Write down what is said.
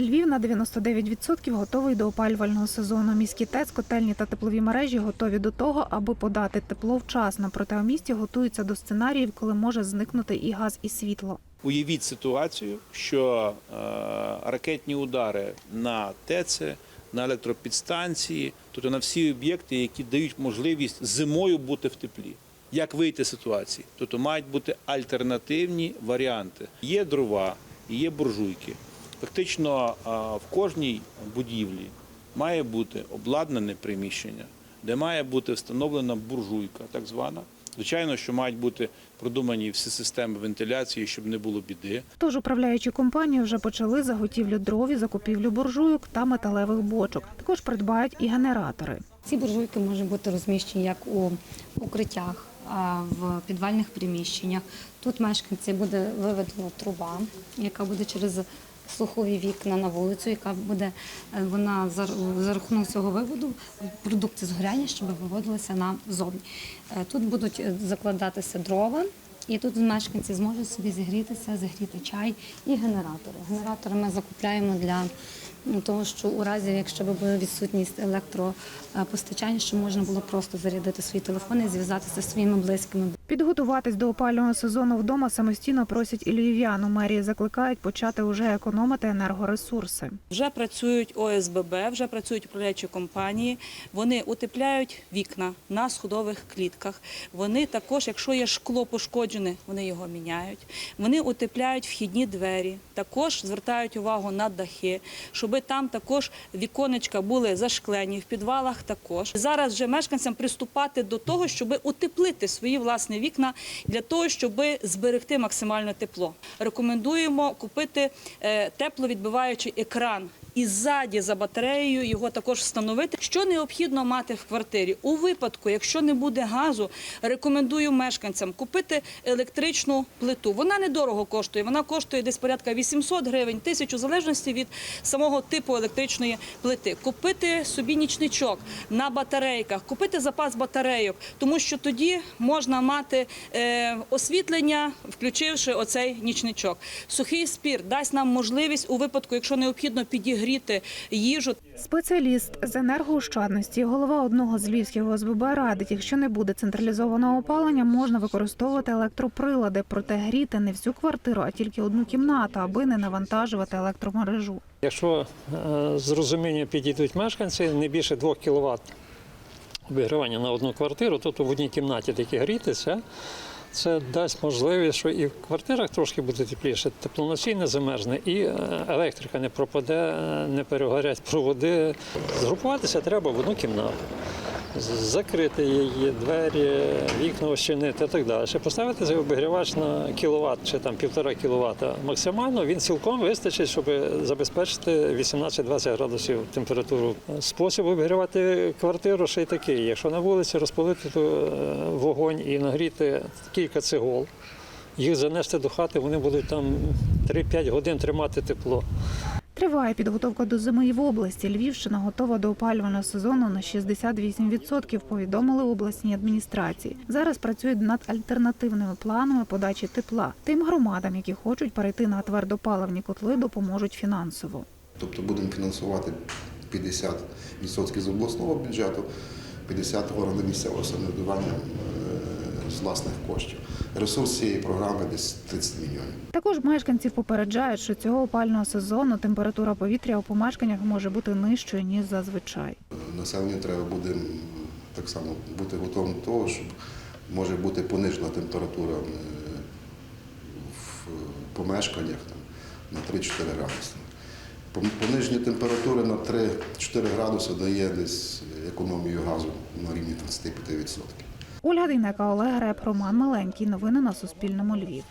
Львів на 99% готовий до опалювального сезону. Міські ТЕЦ, котельні та теплові мережі готові до того, аби подати тепло вчасно. Проте у місті готуються до сценаріїв, коли може зникнути і газ, і світло. Уявіть ситуацію, що е, ракетні удари на ТЕЦи, на електропідстанції, тобто на всі об'єкти, які дають можливість зимою бути в теплі. Як вийти з ситуації? Тобто мають бути альтернативні варіанти. Є дрова, є буржуйки. Фактично в кожній будівлі має бути обладнане приміщення, де має бути встановлена буржуйка, так звана. Звичайно, що мають бути продумані всі системи вентиляції, щоб не було біди. Тож управляючі компанії вже почали заготівлю дров і закупівлю буржуйок та металевих бочок. Також придбають і генератори. Ці буржуйки можуть бути розміщені як у укриттях, в підвальних приміщеннях. Тут мешканці буде виведена труба, яка буде через слухові вікна на вулицю, яка буде е, вона за, рахунок цього виводу продукти згоряння, щоб виводилися назовні. Е, Тут будуть е, закладатися дрова. І тут мешканці зможуть собі зігрітися, зігріти чай і генератори. Генератори ми закупляємо для ну, того, що у разі, якщо б була відсутність електропостачання, щоб можна було просто зарядити свої телефони і зв'язатися зі своїми близькими. Підготуватись до опалювального сезону вдома самостійно просять і львів'ян. У мерії закликають почати уже економити енергоресурси. Вже працюють ОСББ, вже працюють управляючі компанії. Вони утепляють вікна на сходових клітках. Вони також, якщо є шкло пошкоджене, вони його міняють. Вони утепляють вхідні двері, також звертають увагу на дахи, щоб там також віконечка були зашклені, в підвалах також. Зараз вже мешканцям приступати до того, щоб утеплити свої власні вікна для того, щоб зберегти максимальне тепло. Рекомендуємо купити е, тепловідбиваючий екран. І ззаді за батареєю його також встановити. Що необхідно мати в квартирі? У випадку, якщо не буде газу, рекомендую мешканцям купити електричну плиту. Вона недорого коштує. Вона коштує десь порядка 800 гривень, 1000, в залежності від самого типу електричної плити. Купити собі нічничок на батарейках, купити запас батарейок, тому що тоді можна мати е, освітлення, включивши оцей нічничок. Сухий спір дасть нам можливість у випадку, якщо необхідно підігріти їжу. Спеціаліст з енергоощадності, голова одного з львівських ОСББ радить, якщо не буде централізованого опалення, можна використовувати електроприлади, проте гріти не всю квартиру, а тільки одну кімнату, аби не навантажувати електромережу. Якщо е, з розуміння підійдуть мешканці, не більше 2 кВт обігрівання на одну квартиру, то в одній кімнаті тільки грітися. Це дасть можливість, що і в квартирах трошки буде тепліше, теплоносій не замерзне, і е, електрика не пропаде, е, не перегорять проводи. Згрупуватися треба в одну кімнату. Закрити її, двері, вікна ощинити і так далі. Поставити цей обігрівач на кіловат чи там півтора кіловата максимально, він цілком вистачить, щоб забезпечити 18-20 градусів температуру. Спосіб обігрівати квартиру ще й такий. Якщо на вулиці розпалити е, вогонь і нагріти кілька цегол, їх занести до хати, вони будуть там 3-5 годин тримати тепло. Триває підготовка до зими і в області. Львівщина готова до опалювального сезону на 68%, повідомили обласній адміністрації. Зараз працюють над альтернативними планами подачі тепла. Тим громадам, які хочуть перейти на твердопаливні котли, допоможуть фінансово. Тобто будемо фінансувати 50% з обласного бюджету, 50% органи місцевого самоврядування з власних коштів. Ресурс цієї програми десь 30 мільйонів. Також мешканці попереджають, що цього опального сезону температура повітря у помешканнях може бути нижчою ніж зазвичай. Населенню треба буде так само бути готовим до того, що може бути понижена температура е, в помешканнях там, на 3-4 градуси. Пониження температури на 3-4 градуси дає десь економію газу на рівні 35%. Ольга Дейнека, Олег Реп, Роман Маленький. Новини на Суспільному Львів.